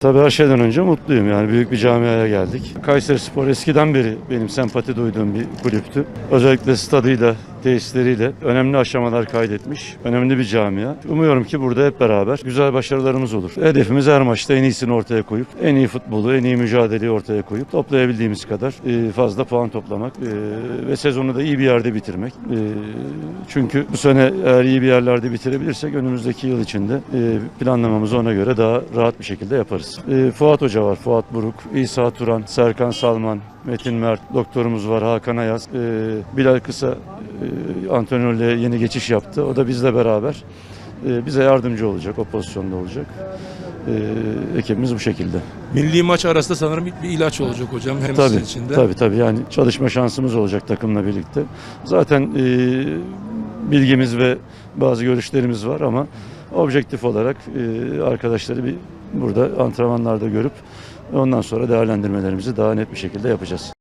Tabii her şeyden önce mutluyum yani büyük bir camiaya geldik. Kayseri Spor eskiden beri benim sempati duyduğum bir kulüptü. Özellikle stadıyla, tesisleriyle önemli aşamalar kaydetmiş. Önemli bir camia. Umuyorum ki burada hep beraber güzel başarılarımız olur. Hedefimiz her maçta en iyisini ortaya koyup, en iyi futbolu, en iyi mücadeleyi ortaya koyup toplayabildiğimiz kadar e, fazla puan toplamak e, ve sezonu da iyi bir yerde bitirmek. E, Çünkü bu sene eğer iyi bir yerlerde bitirebilirsek önümüzdeki yıl içinde planlamamızı ona göre daha rahat bir şekilde yaparız. Fuat Hoca var, Fuat Buruk, İsa Turan, Serkan Salman, Metin Mert, doktorumuz var Hakan Ayaz, e, Bilal Kısa e, antrenörlüğe yeni geçiş yaptı. O da bizle beraber e, bize yardımcı olacak, o pozisyonda olacak. E, ekibimiz bu şekilde. Milli maç arasında sanırım bir ilaç olacak hocam hem Tabii, sizin için de. tabii tabii yani çalışma şansımız olacak takımla birlikte. Zaten e, bilgimiz ve bazı görüşlerimiz var ama objektif olarak e, arkadaşları bir burada antrenmanlarda görüp ondan sonra değerlendirmelerimizi daha net bir şekilde yapacağız.